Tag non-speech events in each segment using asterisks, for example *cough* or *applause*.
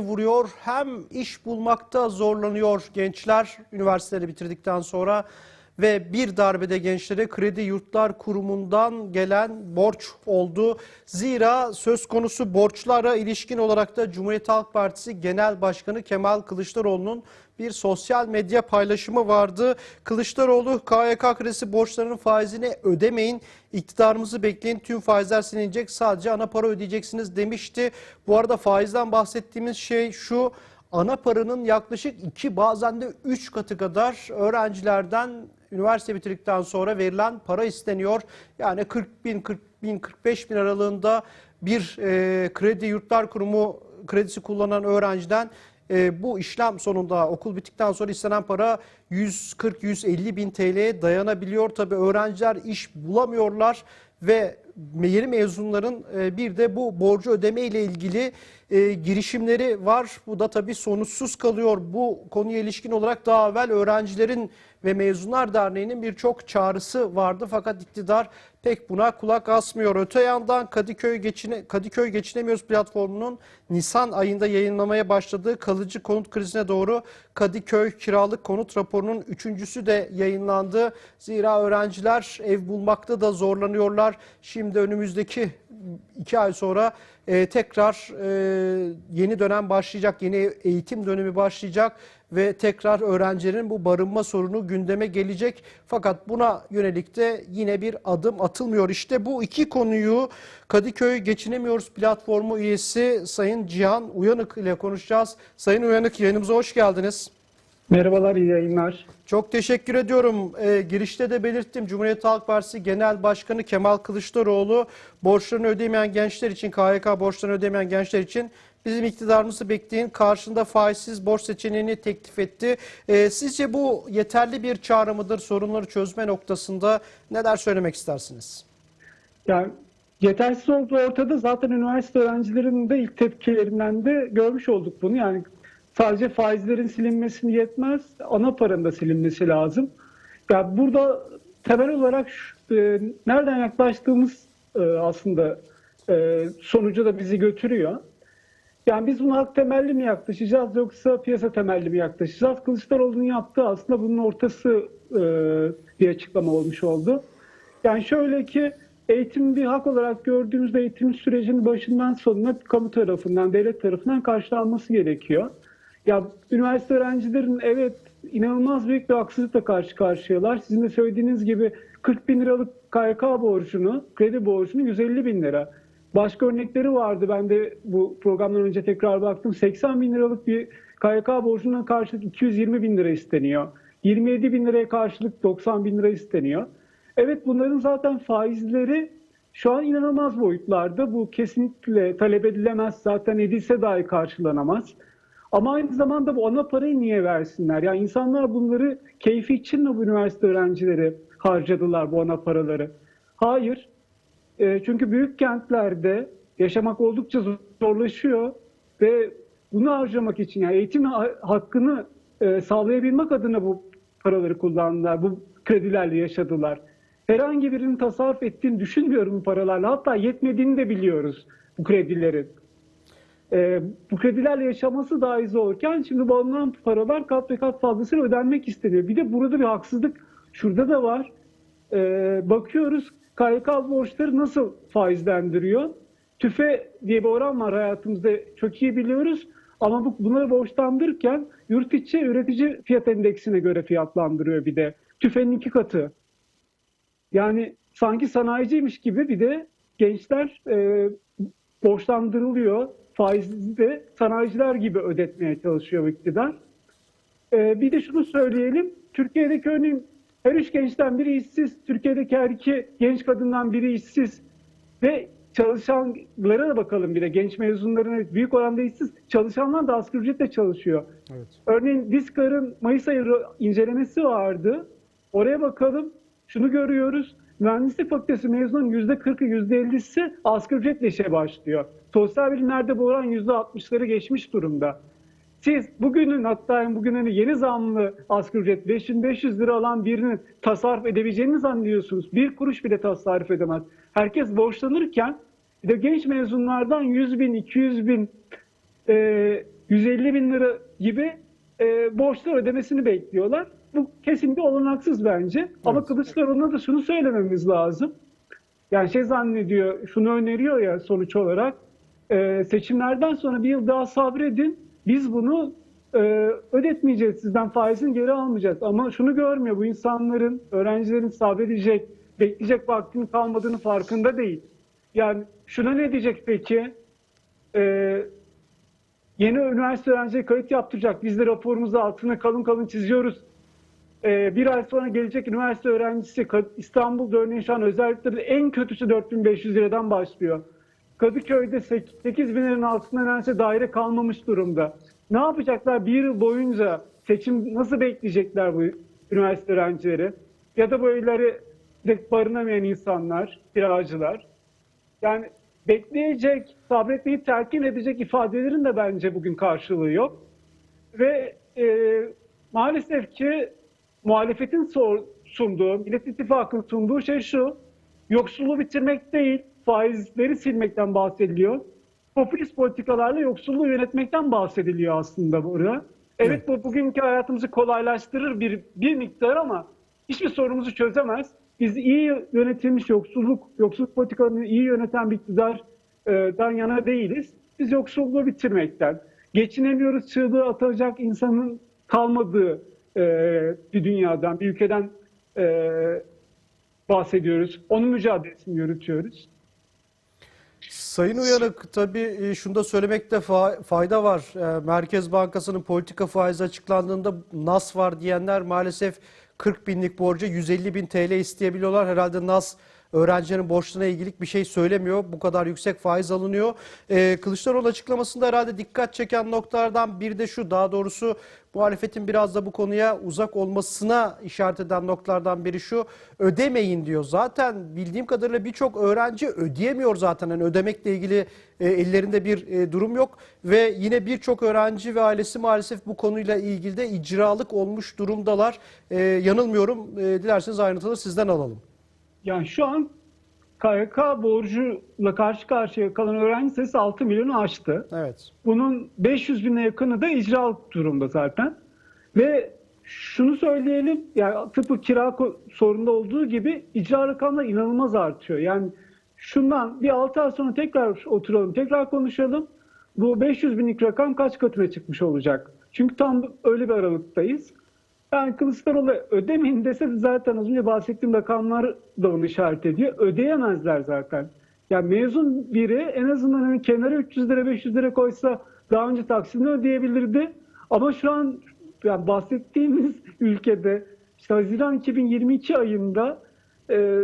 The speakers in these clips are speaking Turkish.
vuruyor. Hem iş bulmakta zorlanıyor gençler. Üniversiteleri bitirdikten sonra ve bir darbede gençlere Kredi Yurtlar Kurumu'ndan gelen borç oldu. Zira söz konusu borçlara ilişkin olarak da Cumhuriyet Halk Partisi Genel Başkanı Kemal Kılıçdaroğlu'nun bir sosyal medya paylaşımı vardı. Kılıçdaroğlu KYK kredisi borçlarının faizini ödemeyin, iktidarımızı bekleyin tüm faizler silinecek sadece ana para ödeyeceksiniz demişti. Bu arada faizden bahsettiğimiz şey şu ana paranın yaklaşık 2 bazen de 3 katı kadar öğrencilerden üniversite bitirdikten sonra verilen para isteniyor. Yani 40 bin, 40 bin, 45 bin aralığında bir e, kredi yurtlar kurumu kredisi kullanan öğrenciden e, bu işlem sonunda okul bittikten sonra istenen para 140-150 bin TL'ye dayanabiliyor. Tabii öğrenciler iş bulamıyorlar ve yeni mezunların e, bir de bu borcu ödeme ile ilgili e, girişimleri var. Bu da tabii sonuçsuz kalıyor. Bu konuya ilişkin olarak daha evvel öğrencilerin ve Mezunlar Derneği'nin birçok çağrısı vardı fakat iktidar pek buna kulak asmıyor. Öte yandan Kadıköy, Geçine, Kadıköy Geçinemiyoruz platformunun Nisan ayında yayınlamaya başladığı kalıcı konut krizine doğru Kadıköy kiralık konut raporunun üçüncüsü de yayınlandı. Zira öğrenciler ev bulmakta da zorlanıyorlar. Şimdi önümüzdeki iki ay sonra e, tekrar e, yeni dönem başlayacak, yeni eğitim dönemi başlayacak ve tekrar öğrencilerin bu barınma sorunu gündeme gelecek. Fakat buna yönelik de yine bir adım atılmıyor. İşte bu iki konuyu Kadıköy Geçinemiyoruz platformu üyesi Sayın Cihan Uyanık ile konuşacağız. Sayın Uyanık yayınımıza hoş geldiniz. Merhabalar, iyi yayınlar. Çok teşekkür ediyorum. Ee, girişte de belirttim. Cumhuriyet Halk Partisi Genel Başkanı Kemal Kılıçdaroğlu borçlarını ödemeyen gençler için, KYK borçlarını ödemeyen gençler için bizim iktidarımızı bekleyin karşında faizsiz borç seçeneğini teklif etti. Ee, sizce bu yeterli bir çağrı mıdır sorunları çözme noktasında? Neler söylemek istersiniz? Yani yetersiz olduğu ortada zaten üniversite öğrencilerinin de ilk tepkilerinden de görmüş olduk bunu. Yani sadece faizlerin silinmesi yetmez, ana paranın da silinmesi lazım. Ya yani burada temel olarak şu, e, nereden yaklaştığımız e, aslında e, sonuca da bizi götürüyor. Yani biz buna hak temelli mi yaklaşacağız yoksa piyasa temelli mi yaklaşacağız? Kılıçdaroğlu'nun yaptığı aslında bunun ortası e, bir açıklama olmuş oldu. Yani şöyle ki eğitim bir hak olarak gördüğümüzde eğitim sürecinin başından sonuna kamu tarafından, devlet tarafından karşılanması gerekiyor. Ya üniversite öğrencilerin evet inanılmaz büyük bir haksızlıkla karşı karşıyalar. Sizin de söylediğiniz gibi 40 bin liralık KYK borcunu, kredi borcunu 150 bin lira. Başka örnekleri vardı. Ben de bu programdan önce tekrar baktım. 80 bin liralık bir KYK borcuna karşılık 220 bin lira isteniyor. 27 bin liraya karşılık 90 bin lira isteniyor. Evet bunların zaten faizleri şu an inanılmaz boyutlarda. Bu kesinlikle talep edilemez. Zaten edilse dahi karşılanamaz. Ama aynı zamanda bu ana parayı niye versinler? Yani insanlar bunları keyfi için mi bu üniversite öğrencileri harcadılar bu ana paraları? Hayır. E, çünkü büyük kentlerde yaşamak oldukça zorlaşıyor ve bunu harcamak için yani eğitim hakkını e, sağlayabilmek adına bu paraları kullandılar. Bu kredilerle yaşadılar. Herhangi birinin tasarruf ettiğini düşünmüyorum bu paralarla. Hatta yetmediğini de biliyoruz bu kredilerin. E, bu kredilerle yaşaması dahi zorken şimdi bu alınan paralar kat ve kat fazlasıyla ödenmek isteniyor. Bir de burada bir haksızlık şurada da var. E, bakıyoruz KYK borçları nasıl faizlendiriyor? TÜFE diye bir oran var hayatımızda çok iyi biliyoruz. Ama bu, bunları borçlandırırken yurt içi üretici fiyat endeksine göre fiyatlandırıyor bir de. TÜFE'nin iki katı. Yani sanki sanayiciymiş gibi bir de gençler e, borçlandırılıyor. Faizi de sanayiciler gibi ödetmeye çalışıyor iktidar. E, bir de şunu söyleyelim. Türkiye'deki örneğin her üç gençten biri işsiz. Türkiye'deki her iki genç kadından biri işsiz. Ve çalışanlara da bakalım bir de genç mezunların büyük oranda işsiz. Çalışanlar da asgari ücretle çalışıyor. Evet. Örneğin Diskar'ın Mayıs ayı incelemesi vardı. Oraya bakalım. Şunu görüyoruz. Mühendislik fakültesi mezunun %40'ı %50'si asgari ücretle işe başlıyor. Sosyal bilimlerde bu oran %60'ları geçmiş durumda. Siz bugünün hatta bugünün yeni zamlı asgari ücret 5500 lira alan birinin tasarruf edebileceğini zannediyorsunuz. Bir kuruş bile tasarruf edemez. Herkes borçlanırken bir de genç mezunlardan 100 bin, 200 bin e, 150 bin lira gibi e, borçlar ödemesini bekliyorlar. Bu kesinlikle olanaksız bence. Ama Kılıçdaroğlu'na da şunu söylememiz lazım. Yani şey zannediyor, şunu öneriyor ya sonuç olarak. e, seçimlerden sonra bir yıl daha sabredin. Biz bunu e, ödetmeyeceğiz. Sizden faizini geri almayacağız. Ama şunu görmüyor. Bu insanların, öğrencilerin sabredecek, bekleyecek vaktinin kalmadığını farkında değil. Yani şuna ne diyecek peki? E, yeni üniversite öğrencileri kayıt yaptıracak. Biz de raporumuzu altına kalın kalın çiziyoruz. Ee, bir ay sonra gelecek üniversite öğrencisi İstanbul'da örneğin şu an özellikle en kötüsü 4500 liradan başlıyor. Kadıköy'de 8 bin liranın altında neredeyse daire kalmamış durumda. Ne yapacaklar bir yıl boyunca seçim nasıl bekleyecekler bu üniversite öğrencileri? Ya da bu evleri barınamayan insanlar, kiracılar. Yani bekleyecek, sabretmeyi telkin edecek ifadelerin de bence bugün karşılığı yok. Ve e, maalesef ki muhalefetin sor- sunduğu, Millet İttifakı'nın sunduğu şey şu. Yoksulluğu bitirmek değil, faizleri silmekten bahsediliyor. Popülist politikalarla yoksulluğu yönetmekten bahsediliyor aslında burada. Evet bu bugünkü hayatımızı kolaylaştırır bir, bir miktar ama hiçbir sorunumuzu çözemez. Biz iyi yönetilmiş yoksulluk, yoksulluk politikalarını iyi yöneten bir iktidardan yana değiliz. Biz yoksulluğu bitirmekten, geçinemiyoruz çığlığı atacak insanın kalmadığı e, bir dünyadan, bir ülkeden e, bahsediyoruz. Onun mücadelesini yürütüyoruz. Sayın Uyanık tabii e, şunu da söylemekte fa- fayda var. Merkez Bankası'nın politika faizi açıklandığında NAS var diyenler maalesef 40 binlik borca 150 bin TL isteyebiliyorlar. Herhalde NAS öğrencilerin borçlarına ilgili bir şey söylemiyor. Bu kadar yüksek faiz alınıyor. E, Kılıçdaroğlu açıklamasında herhalde dikkat çeken noktalardan bir de şu. Daha doğrusu muhalefetin biraz da bu konuya uzak olmasına işaret eden noktalardan biri şu. Ödemeyin diyor. Zaten bildiğim kadarıyla birçok öğrenci ödeyemiyor zaten. Yani ödemekle ilgili e, ellerinde bir e, durum yok. Ve yine birçok öğrenci ve ailesi maalesef bu konuyla ilgili de icralık olmuş durumdalar. E, yanılmıyorum. E, dilerseniz ayrıntıları sizden alalım. Yani şu an KYK borcuyla karşı karşıya kalan öğrenci sayısı 6 milyonu aştı. Evet. Bunun 500 bine yakını da icralık durumda zaten. Ve şunu söyleyelim, yani tıpkı kira sorununda olduğu gibi icra rakamları inanılmaz artıyor. Yani şundan bir 6 ay sonra tekrar oturalım, tekrar konuşalım. Bu 500 binlik rakam kaç katına çıkmış olacak? Çünkü tam öyle bir aralıktayız. Yani Kılıçdaroğlu ödemeyin dese de zaten az önce bahsettiğim rakamlar da onu işaret ediyor. Ödeyemezler zaten. Yani mezun biri en azından hani kenara 300 lira 500 lira koysa daha önce taksidini ödeyebilirdi. Ama şu an yani bahsettiğimiz *laughs* ülkede işte Haziran 2022 ayında e,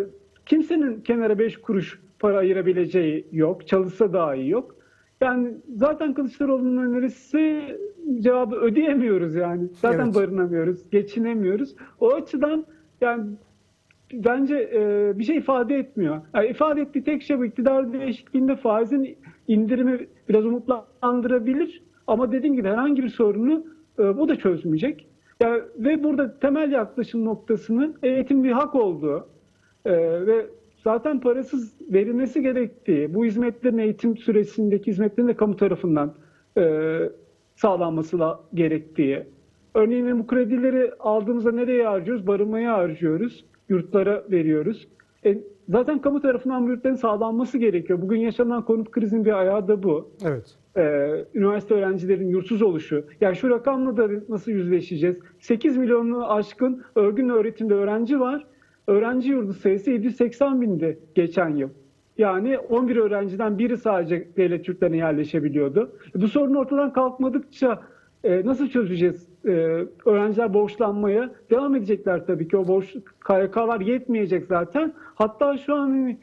kimsenin kenara 5 kuruş para ayırabileceği yok. Çalışsa dahi yok. Yani zaten Kılıçdaroğlu'nun önerisi cevabı ödeyemiyoruz yani. Zaten Evet. barınamıyoruz, geçinemiyoruz. O açıdan yani bence e, bir şey ifade etmiyor. Yani ifade ettiği tek şey bu iktidar değişikliğinde faizin indirimi biraz umutlandırabilir. Ama dediğim gibi herhangi bir sorunu e, bu da çözmeyecek. Yani, ve burada temel yaklaşım noktasının eğitim bir hak olduğu e, ve zaten parasız verilmesi gerektiği, bu hizmetlerin eğitim süresindeki hizmetlerin de kamu tarafından e, sağlanması gerektiği. Örneğin bu kredileri aldığımızda nereye harcıyoruz? Barınmaya harcıyoruz, yurtlara veriyoruz. E, zaten kamu tarafından bu yurtların sağlanması gerekiyor. Bugün yaşanan konut krizinin bir ayağı da bu. Evet. Ee, üniversite öğrencilerin yurtsuz oluşu. Yani şu rakamla da nasıl yüzleşeceğiz? 8 milyonu aşkın örgün öğretimde öğrenci var. Öğrenci yurdu sayısı 780 bindi geçen yıl. Yani 11 öğrenciden biri sadece devlet yurtlarına yerleşebiliyordu. Bu sorun ortadan kalkmadıkça e, nasıl çözeceğiz? E, öğrenciler borçlanmaya devam edecekler tabii ki. O borç KYK'lar yetmeyecek zaten. Hatta şu an e,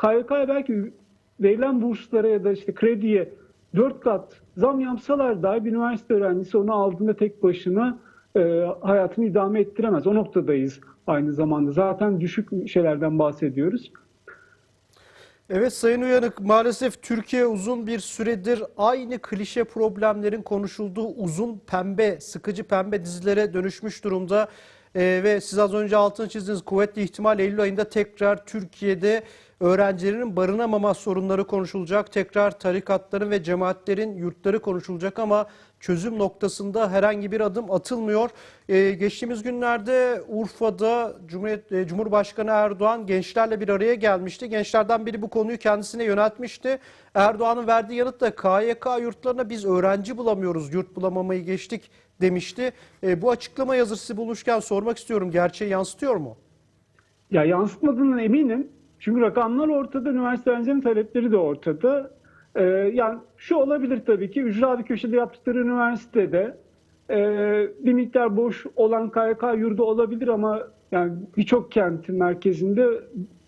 KYK'ya belki verilen burslara ya da işte krediye dört kat zam yapsalar dahi bir üniversite öğrencisi onu aldığında tek başına e, hayatını idame ettiremez. O noktadayız aynı zamanda. Zaten düşük şeylerden bahsediyoruz. Evet Sayın Uyanık maalesef Türkiye uzun bir süredir aynı klişe problemlerin konuşulduğu uzun pembe, sıkıcı pembe dizilere dönüşmüş durumda. Ee, ve siz az önce altını çizdiğiniz kuvvetli ihtimal Eylül ayında tekrar Türkiye'de öğrencilerin barınamama sorunları konuşulacak. Tekrar tarikatların ve cemaatlerin yurtları konuşulacak ama çözüm noktasında herhangi bir adım atılmıyor. Ee, geçtiğimiz günlerde Urfa'da Cumhuriyet, e, Cumhurbaşkanı Erdoğan gençlerle bir araya gelmişti. Gençlerden biri bu konuyu kendisine yöneltmişti. Erdoğan'ın verdiği yanıt da KYK yurtlarına biz öğrenci bulamıyoruz, yurt bulamamayı geçtik demişti. E, bu açıklama yazısı buluşken sormak istiyorum gerçeği yansıtıyor mu? Ya yansıtmadığından eminim. Çünkü rakamlar ortada, üniversite öğrencilerinin talepleri de ortada. Ee, yani şu olabilir tabii ki, ücra bir köşede yaptıkları üniversitede e, bir miktar boş olan KYK yurdu olabilir ama yani birçok kentin merkezinde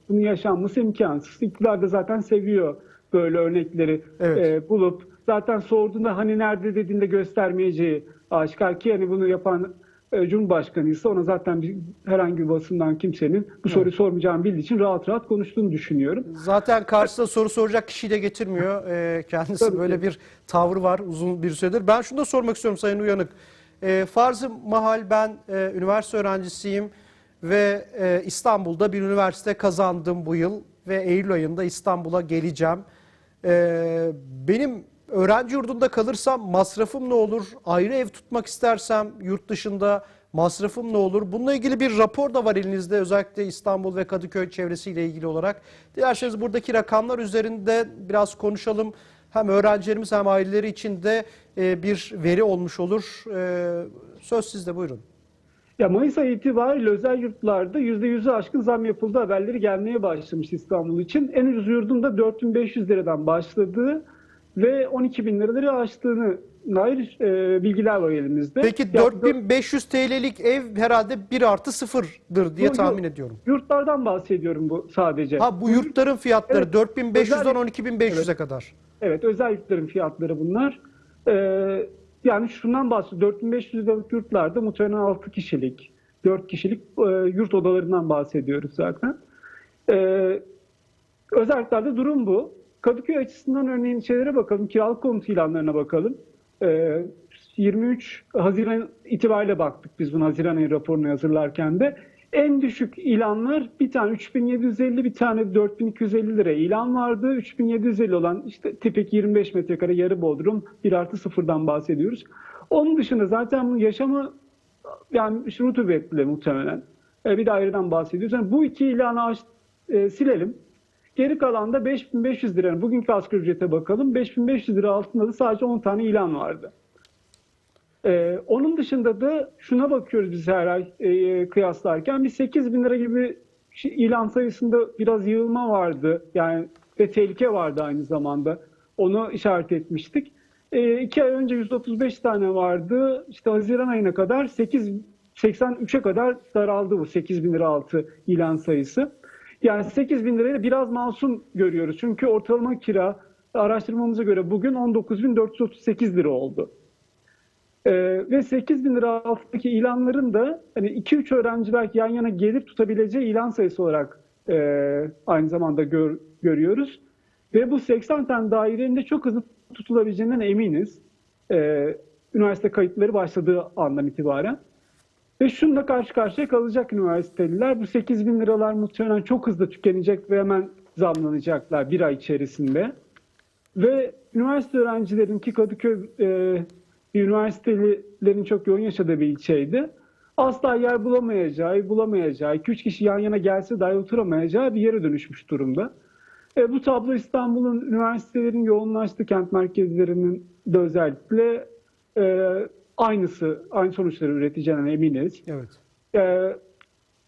bunun yaşanması imkansız. İktidar da zaten seviyor böyle örnekleri Evet. e, bulup zaten sorduğunda hani nerede dediğinde göstermeyeceği aşikar ki hani bunu yapan e, Cumhurbaşkanıysa ona zaten bir, herhangi bir basından kimsenin bu soruyu sormayacağını bildiği için rahat rahat konuştuğunu düşünüyorum. Zaten karşısına soru soracak kişiyi de getirmiyor. E, kendisi Tabii böyle ki. bir tavrı var uzun bir süredir. Ben şunu da sormak istiyorum Sayın Uyanık. E, Farz-ı mahal ben e, üniversite öğrencisiyim ve e, İstanbul'da bir üniversite kazandım bu yıl ve Eylül ayında İstanbul'a geleceğim. E, benim öğrenci yurdunda kalırsam masrafım ne olur? Ayrı ev tutmak istersem yurt dışında masrafım ne olur? Bununla ilgili bir rapor da var elinizde özellikle İstanbul ve Kadıköy çevresiyle ilgili olarak. Dilerseniz buradaki rakamlar üzerinde biraz konuşalım. Hem öğrencilerimiz hem aileleri için de e, bir veri olmuş olur. E, Söz sizde buyurun. Ya Mayıs ayı itibariyle özel yurtlarda %100'ü aşkın zam yapıldı haberleri gelmeye başlamış İstanbul için. En ucuz yurdun da 4500 liradan başladığı ve 12 bin liraları aştığını dair e, bilgiler var elimizde. Peki Ya, 4500 TL'lik ev herhalde 1 artı 0'dır diye tahmin ediyorum. Yurtlardan bahsediyorum bu sadece. Ha bu yurtların fiyatları Evet. 4500'den Özel- 12500'e kadar. Evet özel yurtların fiyatları bunlar. Ee, yani şundan bahsediyorum. 4500 liralık yurtlarda muhtemelen 6 kişilik, 4 kişilik e, yurt odalarından bahsediyoruz zaten. Ee, özel yurtlarda durum bu. Kadıköy açısından örneğin şeylere bakalım, kiralık konut ilanlarına bakalım. Ee, 23 Haziran itibariyle baktık biz bunu Haziran ayı raporunu hazırlarken de. En düşük ilanlar bir tane 3750 bir tane 4250 lira ilan vardı. 3750 olan işte tipik 25 metrekare yarı bodrum 1 artı sıfırdan bahsediyoruz. Onun dışında zaten bu yaşamı yani şu rutubetli muhtemelen. E, bir daireden bahsediyoruz. Yani bu iki ilanı aç- e, silelim. Geri kalan da 5500 lira. Bugünkü asgari ücrete bakalım. 5500 lira altında da sadece 10 tane ilan vardı. Ee, onun dışında da şuna bakıyoruz biz her ay e, kıyaslarken bir 8 bin lira gibi şi- ilan sayısında biraz yığılma vardı. Yani ve tehlike vardı aynı zamanda. Onu işaret etmiştik. E, iki ay önce 135 tane vardı. İşte Haziran ayına kadar 8 83'e kadar daraldı bu 8 bin lira altı ilan sayısı. Yani 8 bin lirayı biraz masum görüyoruz. Çünkü ortalama kira araştırmamıza göre bugün 19.438 lira oldu. Ee, ve 8 bin lira altındaki ilanların da hani 2-3 öğrenci belki yan yana gelip tutabileceği ilan sayısı olarak e, aynı zamanda gör- görüyoruz. Ve bu 80 tane dairenin de çok hızlı tutulabileceğinden eminiz. Ee, üniversite kayıtları başladığı andan itibaren. Ve şununla karşı karşıya kalacak üniversiteliler. Bu 8 bin liralar muhtemelen çok hızlı tükenecek ve hemen zamlanacaklar bir ay içerisinde. Ve üniversite öğrencilerin ki Kadıköy e, bir üniversitelilerin çok yoğun yaşadığı bir ilçeydi. Asla yer bulamayacağı, bulamayacağı, 2-3 kişi yan yana gelse dahi oturamayacağı bir yere dönüşmüş durumda. E, bu tablo İstanbul'un üniversitelerin yoğunlaştığı kent merkezlerinin de özellikle e, aynısı, aynı sonuçları üreteceğine eminiz. Evet. Ee,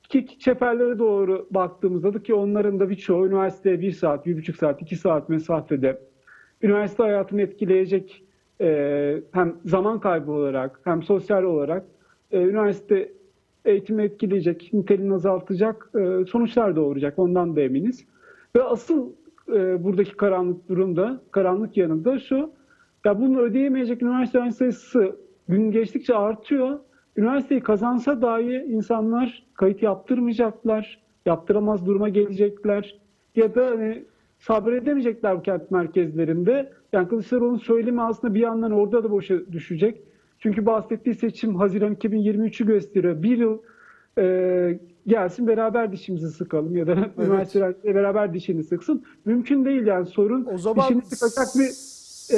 ki çeperlere doğru baktığımızda da ki onların da birçoğu üniversiteye bir saat, bir buçuk saat, iki saat mesafede üniversite hayatını etkileyecek e, hem zaman kaybı olarak hem sosyal olarak e, üniversite eğitimi etkileyecek, niteliğini azaltacak e, sonuçlar doğuracak. Ondan da eminiz. Ve asıl e, buradaki karanlık durumda, karanlık yanında şu, ya bunu ödeyemeyecek üniversite öğrenci sayısı gün geçtikçe artıyor. Üniversiteyi kazansa dahi insanlar kayıt yaptırmayacaklar, yaptıramaz duruma gelecekler. Ya da hani sabredemeyecekler bu kent merkezlerinde. Yani Kılıçdaroğlu'nun söylemi aslında bir yandan orada da boşa düşecek. Çünkü bahsettiği seçim Haziran 2023'ü gösteriyor. Bir yıl e, gelsin beraber dişimizi sıkalım ya da üniversite öğrencisiyle beraber dişini sıksın. Mümkün değil yani sorun O zaman dişini sıkacak bir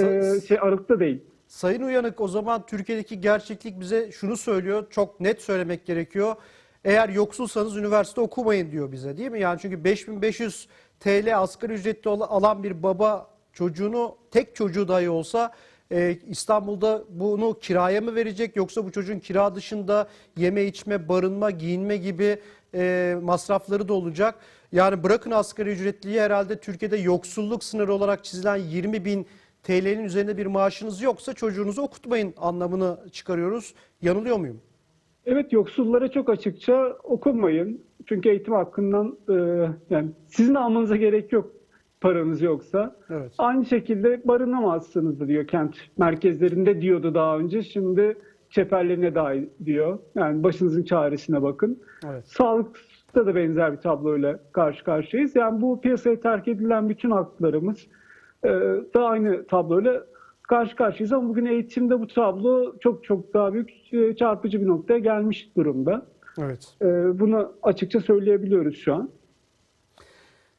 e, şey aralıkta değil. Sayın Uyanık o zaman Türkiye'deki gerçeklik bize şunu söylüyor. Çok net söylemek gerekiyor. Eğer yoksulsanız üniversite okumayın diyor bize değil mi? Yani çünkü 5500 TL asgari ücretli alan bir baba çocuğunu tek çocuğu dahi olsa e, İstanbul'da bunu kiraya mı verecek yoksa bu çocuğun kira dışında yeme içme, barınma, giyinme gibi e, masrafları da olacak. Yani bırakın asgari ücretliyi herhalde Türkiye'de yoksulluk sınırı olarak çizilen 20 bin TL'nin üzerinde bir maaşınız yoksa çocuğunuzu okutmayın anlamını çıkarıyoruz. Yanılıyor muyum? Evet yoksullara çok açıkça okumayın. Çünkü eğitim hakkından e, yani sizin almanıza gerek yok paranız yoksa. Evet. Aynı şekilde barınamazsınız diyor kent merkezlerinde diyordu daha önce. Şimdi çeperlerine dahi diyor. Yani başınızın çaresine bakın. Evet. Sağlıkta da benzer bir tabloyla karşı karşıyayız. Yani bu piyasaya terk edilen bütün haklarımız da aynı tabloyla karşı karşıyayız. Ama bugün eğitimde bu tablo çok çok daha büyük e, çarpıcı bir noktaya gelmiş durumda. Evet. E, bunu açıkça söyleyebiliyoruz şu an.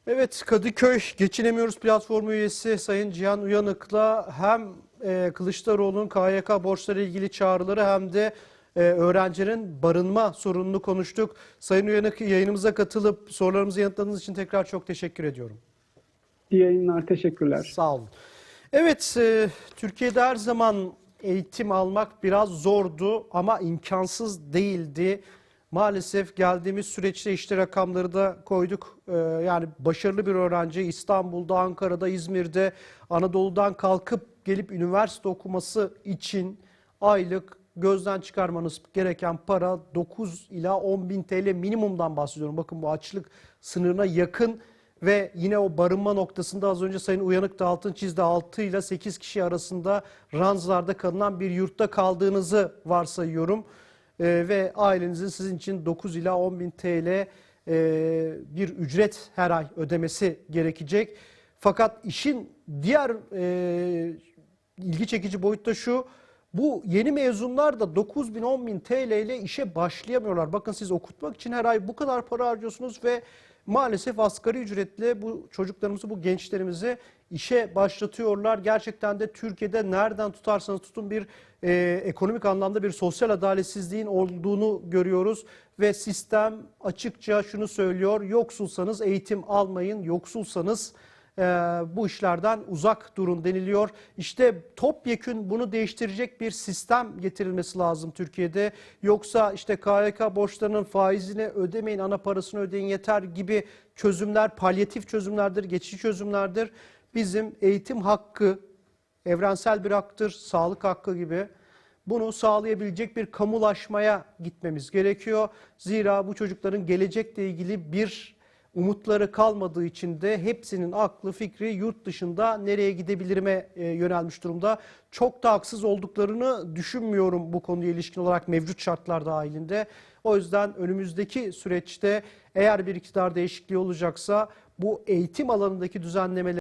Evet Kadıköy Geçinemiyoruz platformu üyesi Sayın Cihan Uyanık'la hem e, Kılıçdaroğlu'nun KYK borçları ilgili çağrıları hem de e, öğrencilerin barınma sorununu konuştuk. Sayın Uyanık yayınımıza katılıp sorularımızı yanıtladığınız için tekrar çok teşekkür ediyorum. İyi yayınlar, teşekkürler. Sağ olun. Evet, e, Türkiye'de her zaman eğitim almak biraz zordu ama imkansız değildi. Maalesef geldiğimiz süreçte işte rakamları da koyduk. E, yani başarılı bir öğrenci İstanbul'da, Ankara'da, İzmir'de, Anadolu'dan kalkıp gelip üniversite okuması için aylık gözden çıkarmanız gereken para 9 ila 10 bin TL minimumdan bahsediyorum. Bakın bu açlık sınırına yakın ve yine o barınma noktasında az önce Sayın Uyanık da altın çizdi 6 ile 8 kişi arasında ranzlarda kalınan bir yurtta kaldığınızı varsayıyorum. Ee, ve ailenizin sizin için 9 ila 10 bin TL e, bir ücret her ay ödemesi gerekecek. Fakat işin diğer e, ilgi çekici boyutta şu. Bu yeni mezunlar da 9 bin 10 bin TL ile işe başlayamıyorlar. Bakın siz okutmak için her ay bu kadar para harcıyorsunuz ve maalesef asgari ücretle bu çocuklarımızı, bu gençlerimizi işe başlatıyorlar. Gerçekten de Türkiye'de nereden tutarsanız tutun bir e, ekonomik anlamda bir sosyal adaletsizliğin olduğunu görüyoruz. Ve sistem açıkça şunu söylüyor. Yoksulsanız eğitim almayın, yoksulsanız e, bu işlerden uzak durun deniliyor. İşte topyekün bunu değiştirecek bir sistem getirilmesi lazım Türkiye'de. Yoksa işte KYK borçlarının faizini ödemeyin, ana parasını ödeyin yeter gibi çözümler palyatif çözümlerdir, geçici çözümlerdir. Bizim eğitim hakkı evrensel bir haktır, sağlık hakkı gibi. Bunu sağlayabilecek bir kamulaşmaya gitmemiz gerekiyor. Zira bu çocukların gelecekle ilgili bir umutları kalmadığı için de hepsinin aklı fikri yurt dışında nereye gidebilirime e, yönelmiş durumda. Çok da haksız olduklarını düşünmüyorum bu konuya ilişkin olarak mevcut şartlar dahilinde. O yüzden önümüzdeki süreçte eğer bir iktidar değişikliği olacaksa bu eğitim alanındaki düzenlemeler